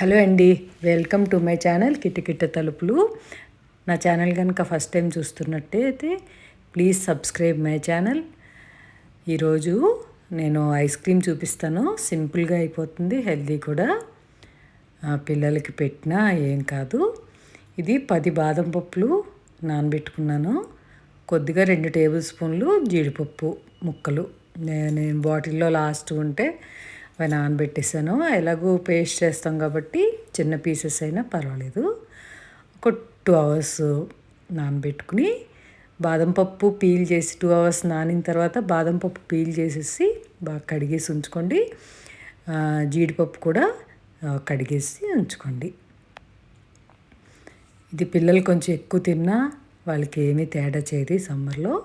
Hello అండి welcome to my channel కిటకిట తలుపులు. నా ఛానల్ కనుక ఫస్ట్ టైం చూస్తున్నట్టయితే ప్లీజ్ సబ్స్క్రైబ్ మై ఛానల్. ఈరోజు నేను ఐస్ క్రీమ్ చూపిస్తాను సింపుల్గా అయిపోతుంది హెల్దీ కూడా. పిల్లలకి పెట్టినా ఏం కాదు. ఇది పది బాదం పప్పులు నానబెట్టుకున్నాను. కొద్దిగా రెండు టేబుల్ స్పూన్లు జీడిపప్పు ముక్కలు. నేను బాటిల్లో లాస్ట్ ఉంటే నానబెట్టేసాను ఎలాగో పేస్ట్ చేస్తాం కాబట్టి చిన్న పీసెస్ అయినా పర్వాలేదు. ఒక టూ అవర్స్ నానబెట్టుకుని బాదం పప్పు పీల్ చేసి టూ అవర్స్ నానిన తర్వాత బాదం పప్పు పీల్ చేసేసి బాగా కడిగేసి ఉంచుకోండి. జీడిపప్పు కూడా కడిగేసి ఉంచుకోండి. ఇది పిల్లలు కొంచెం ఎక్కువ తిన్నా వాళ్ళకి ఏమీ తేడా చేయదు సమ్మర్లో.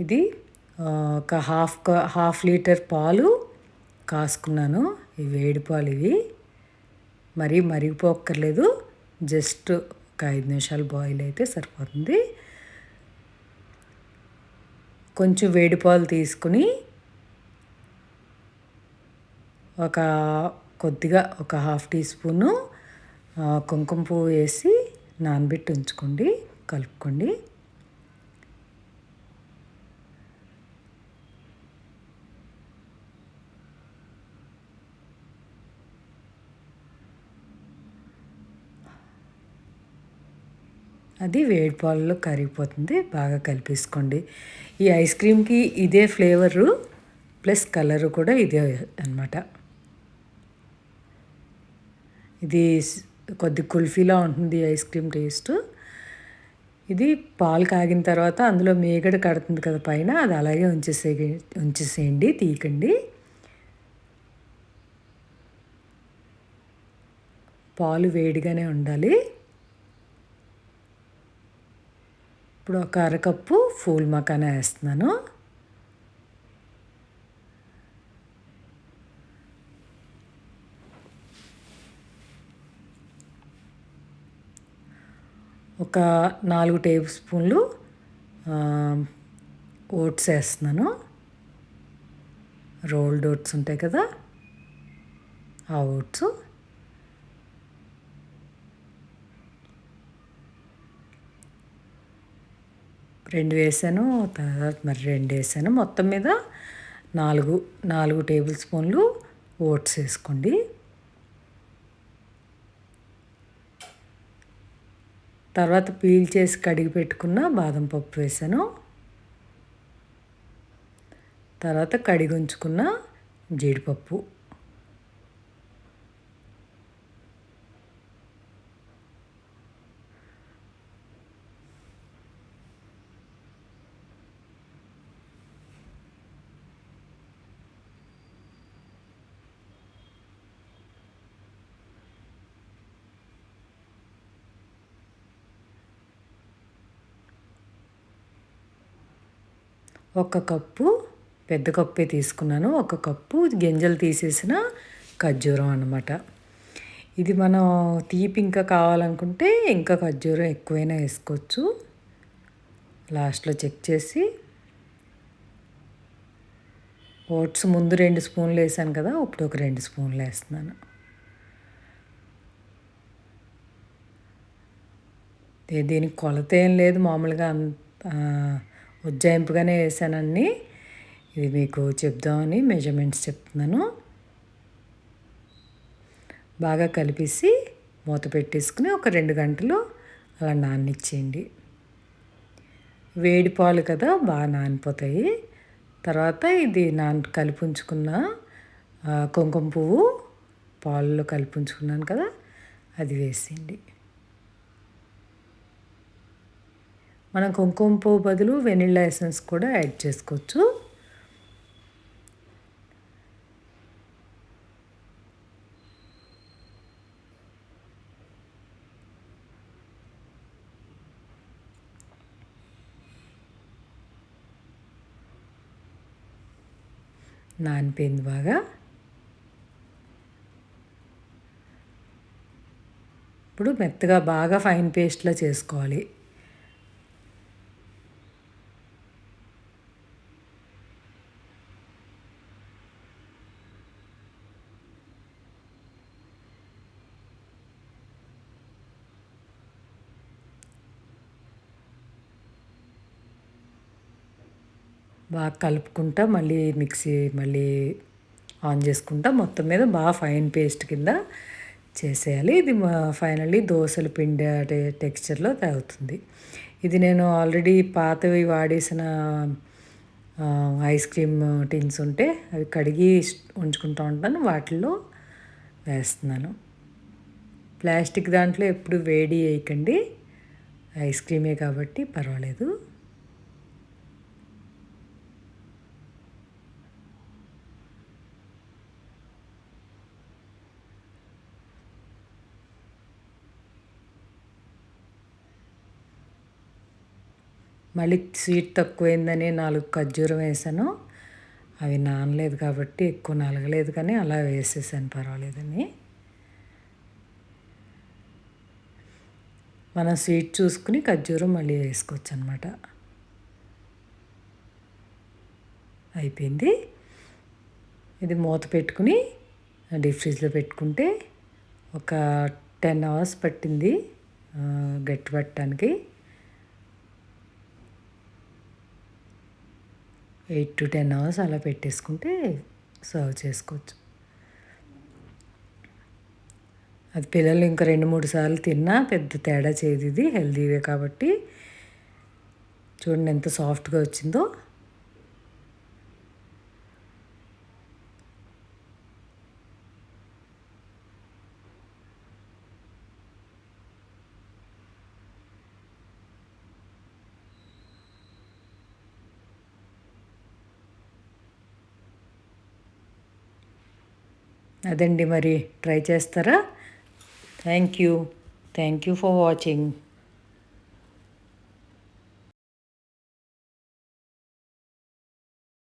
ఇది ఒక హాఫ్ హాఫ్ లీటర్ పాలు కాసుకున్నాను. ఈ వేడిపాలు ఇవి. మరీ మరిగిపోక్కర్లేదు. జస్ట్ ఒక ఐదు నిమిషాలు బాయిల్ అయితే సరిపోతుంది. కొంచెం వేడిపాలు తీసుకుని ఒక కొద్దిగా ఒక హాఫ్ టీ స్పూను కుంకుమ పువ్వు వేసి నానబెట్టి ఉంచుకోండి. కలుపుకోండి. అది వేడి పాలలో కరిగిపోతుంది బాగా కలిపేసుకోండి. ఈ ఐస్ క్రీమ్కి ఇదే ఫ్లేవరు ప్లస్ కలరు కూడా ఇదే అనమాట ఇది కొద్ది కుల్ఫీలా ఉంటుంది ఐస్ క్రీమ్ టేస్ట్. ఇది పాలు కాగిన తర్వాత అందులో మేగడ కడుతుంది కదా పైన అది అలాగే ఉంచేసే ఉంచేసేయండి తీయకండి. పాలు వేడిగానే ఉండాలి. ఇప్పుడు ఒక అరకప్పు ఫూల్ మకానా వేస్తున్నాను. ఒక నాలుగు టేబుల్ స్పూన్లు ఓట్స్ వేస్తున్నాను. రోల్డ్ ఓట్స్ ఉంటాయి కదా ఆ ఓట్స్. రెండు వేసాను తర్వాత మరి రెండు వేసాను. మొత్తం మీద నాలుగు నాలుగు టేబుల్ స్పూన్లు ఓట్స్ వేసుకోండి. తర్వాత పీల్ చేసి కడిగి పెట్టుకున్న బాదం పప్పు వేసాను. తర్వాత కడిగి ఉంచుకున్న జీడిపప్పు. ఒక కప్పు పెద్ద కప్పే తీసుకున్నాను. ఒక కప్పు గింజలు తీసేసిన ఖర్జూరం అనమాట ఇది మనం తీపి ఇంకా కావాలనుకుంటే ఇంకా ఖర్జూరం ఎక్కువైనా వేసుకోవచ్చు. లాస్ట్లో చెక్ చేసి. ఓట్స్ ముందు రెండు స్పూన్లు వేసాను కదా ఇప్పుడు ఒక రెండు స్పూన్లు వేస్తున్నాను. దీనికి కొలత ఏం లేదు. మామూలుగా అంత ఉజ్జాయింపుగానే వేసానండి ఇది మీకు చెప్దామని మెజర్మెంట్స్ చెప్తున్నాను. బాగా కలిపేసి మూత పెట్టేసుకుని ఒక రెండు గంటలు అలా నాననిచ్చేయండి వేడి పాలు కదా బాగా నానిపోతాయి. తర్వాత ఇది నాన్ కలిపి ఉంచుకున్న కుంకుమ పువ్వు పాలలో కలిపి ఉంచుకున్నాను కదా అది వేసేయండి. మనం కుంకుమ పువ్వు బదులు వెనిల్లా ఎసెన్స్ కూడా యాడ్ చేసుకోవచ్చు. నానిపోయింది బాగా. ఇప్పుడు మెత్తగా బాగా ఫైన్ పేస్ట్లా చేసుకోవాలి. బాగా కలుపుకుంటా మళ్ళీ మిక్సీ మళ్ళీ ఆన్ చేసుకుంటా మొత్తం మీద బాగా ఫైన్ పేస్ట్ కింద చేసేయాలి. ఇది ఫైనల్లీ దోశల పిండి టెక్స్చర్లో తాగుతుంది ఇది నేను ఆల్రెడీ పాతవి వాడేసిన ఐస్ క్రీమ్ టిన్స్ ఉంటే అవి కడిగి ఉంచుకుంటూ ఉంటాను. వాటిల్లో వేస్తున్నాను. ప్లాస్టిక్ దాంట్లో ఎప్పుడు వేడి వేయకండి. ఐస్ క్రీమే కాబట్టి పర్వాలేదు. మళ్ళీ స్వీట్ తక్కువైందని నాలుగు ఖర్జూరం వేసాను. అవి నానలేదు కాబట్టి ఎక్కువ నలగలేదు కానీ అలా వేసేసాను పర్వాలేదని. మనం స్వీట్ చూసుకుని ఖర్జూరం మళ్ళీ వేసుకోవచ్చు అనమాట అయిపోయింది. ఇది మూత పెట్టుకుని డీప్ ఫ్రిడ్జ్లో పెట్టుకుంటే ఒక టెన్ అవర్స్ పట్టింది గట్టి పట్టడానికి. ఎయిట్ టు టెన్ అవర్స్ అలా పెట్టేసుకుంటే సర్వ్ చేసుకోవచ్చు. అది పిల్లలు ఇంకా రెండు మూడు సార్లు తిన్నా పెద్ద తేడా చేయదు ఇది హెల్దీవే కాబట్టి. చూడండి ఎంత సాఫ్ట్గా వచ్చిందో. అదండి మరి. ట్రై చేస్తారా? Thank you thank you for watching